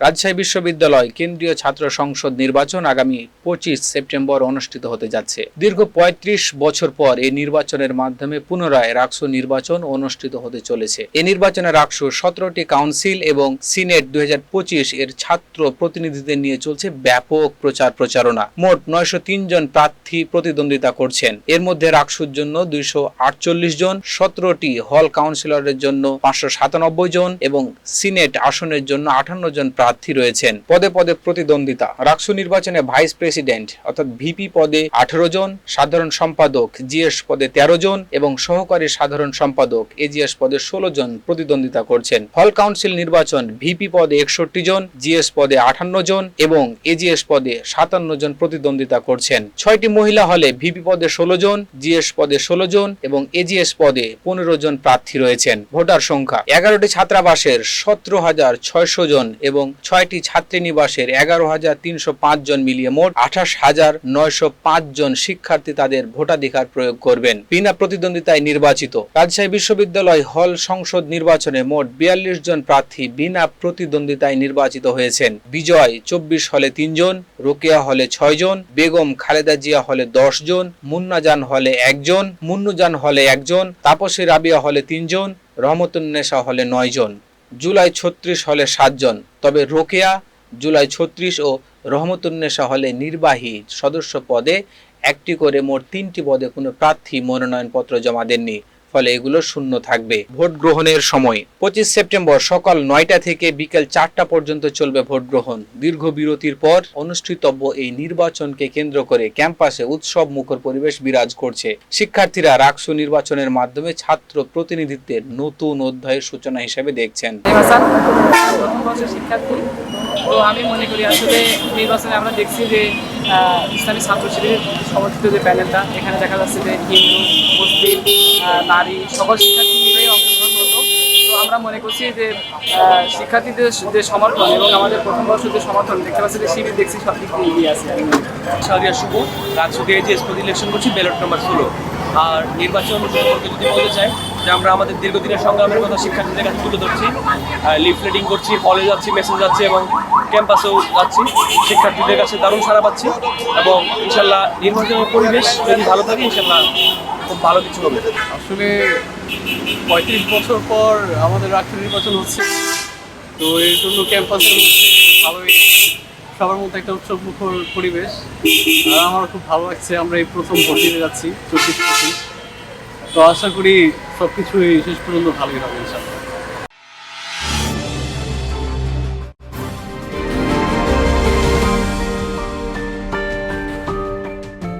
রাজশাহী বিশ্ববিদ্যালয় কেন্দ্রীয় ছাত্র সংসদ নির্বাচন আগামী পঁচিশ সেপ্টেম্বর অনুষ্ঠিত হতে যাচ্ছে। দীর্ঘ ৩৫ বছর পর এই নির্বাচনের মাধ্যমে পুনরায় রাকসু নির্বাচন অনুষ্ঠিত হতে চলেছে। এই নির্বাচনে রাকসু সতেরোটি কাউন্সিল এবং সিনেট দুই এর ছাত্র প্রতিনিধিদের নিয়ে চলছে ব্যাপক প্রচার প্রচারণা। মোট নয়শো জন প্রার্থী প্রতিদ্বন্দ্বিতা করছেন। এর মধ্যে রাকসুর জন্য দুইশো আটচল্লিশ জন, সতেরোটি হল কাউন্সিলরের জন্য পাঁচশো সাতানব্বই জন এবং সিনেট আসনের জন্য আটান্ন জন প্রার্থী রয়েছেন। পদে পদে প্রতিদ্বন্দ্বিতা। রাকসু নির্বাচনে ভাইস প্রেসিডেন্ট, অর্থাৎ ভিপি পদে আঠারো জন, সাধারণ সম্পাদক জিএস পদে তেরো জন এবং সহকারী সাধারণ সম্পাদক এজিএস পদে ষোলো জন প্রতিদ্বন্দ্বিতা করছেন। হল কাউন্সিল নির্বাচন ভিপি পদে একষট্টি জন, জিএস পদে আটান্ন জন এবং এজিএস পদে সাতান্ন জন প্রতিদ্বন্দ্বিতা করছেন। ছয়টি মহিলা হলে ভিপি পদে ষোলো জন, জিএস পদে ষোলো জন এবং এজিএস পদে পনেরো জন প্রার্থী রয়েছেন। ভোটার সংখ্যা এগারোটি ছাত্রাবাসের সতেরো হাজার ছয়শো জন এবং ছয়টি ছাত্রীনিবাসের এগারো হাজার তিনশো জন মিলিয়ে মোট আঠাশ হাজার নয়শো জন শিক্ষার্থী তাদের ভোটাধিকার প্রয়োগ করবেন। বিনা প্রতিদ্বন্দ্বিতায় নির্বাচিত। রাজশাহী বিশ্ববিদ্যালয় হল সংসদ নির্বাচনে মোট বিয়াল্লিশ জন প্রার্থী বিনা প্রতিদ্বন্দ্বিতায় নির্বাচিত হয়েছেন। বিজয় চব্বিশ হলে তিনজন রোকেয়া হলে ছয় জন, বেগম খালেদা জিয়া হলে দশ জন, মুন্নাজান হলে একজন মুন্নুজান হলে একজন তাপসী রাবিয়া হলে তিনজন রহমতুন্নেসা হলে নয় জন। জুলাই ছত্রিশ হলে সাতজন, তবে রোকেয়া জুলাই ছত্রিশ ও রহমতুন্নেসা হলে নির্বাহী সদস্য পদে একটি করে মোট তিনটি পদে কোনো প্রার্থী মনোনয়নপত্র জমা দেননি। ফলে এগুলো শূন্য থাকবে। ভোট গ্রহণের সময়, পঁচিশ সেপ্টেম্বর সকাল নয়টা থেকে বিকেল চারটা পর্যন্ত চলবে ভোট গ্রহণ। দীর্ঘ বিরতির পর অনুষ্ঠিতব্য এই নির্বাচনকে কেন্দ্র করে ক্যাম্পাসে উৎসব মুখর পরিবেশ বিরাজ করছে। শিক্ষার্থীরা রাকসু নির্বাচনের মাধ্যমে ছাত্র প্রতিনিধিত্বের নতুন অধ্যায়ের সূচনা হিসেবে দেখছেন। তো আমি মনে করি আসলে নির্বাচনে আমরা দেখছি যে ইসলামী ছাত্র শিবিরের সমর্থিত যে প্যানেলটা, এখানে দেখা যাচ্ছে যে হিন্দু নারী সকল শিক্ষার্থী অংশগ্রহণ হতো তো আমরা মনে করছি যে শিক্ষার্থীদের যে সমর্থন এবং আমাদের প্রথম বর্ষের যে সমর্থন, দেখতে পাচ্ছি যে শিবির দেখছি সব দিক দিয়ে এগিয়ে আছে। সারিয়া শুভ। রাজশো দিয়ে যে স্পোর্ট ইলেকশন করছি ব্যালট নাম্বার ষোলো। আর নির্বাচন সম্পর্কে যদি বলতে চাই, যে আমরা আমাদের দীর্ঘদিনের সংগ্রামের কথা শিক্ষার্থীদের কাছে তুলে ধরছি। লিফলেটিং করছি কলেজ যাচ্ছি মেসেজ যাচ্ছি এবং ক্যাম্পাসেও যাচ্ছি। শিক্ষার্থীদের কাছে দারুণ সারা পাচ্ছি এবং ইনশাল্লাহ নির্বাচনের পরিবেশ যদি ভালো থাকে, ইনশাল্লাহ খুব ভালো কিছু হবে। আসলে পঁয়ত্রিশ বছর পর আমাদের রাষ্ট্র নির্বাচন হচ্ছে, তো এর জন্য ক্যাম্পাসের মধ্যে ভালোই সবার মধ্যে একটা উৎসব মুখর পরিবেশ। আর আমার খুব ভালো লাগছে, আমরা এই প্রথম ভোট দিতে যাচ্ছি, চব্বিশ পঁচিশ। তো আশা করি সব কিছুই শেষ পর্যন্ত ভালোই হবে ইনশাল্লাহ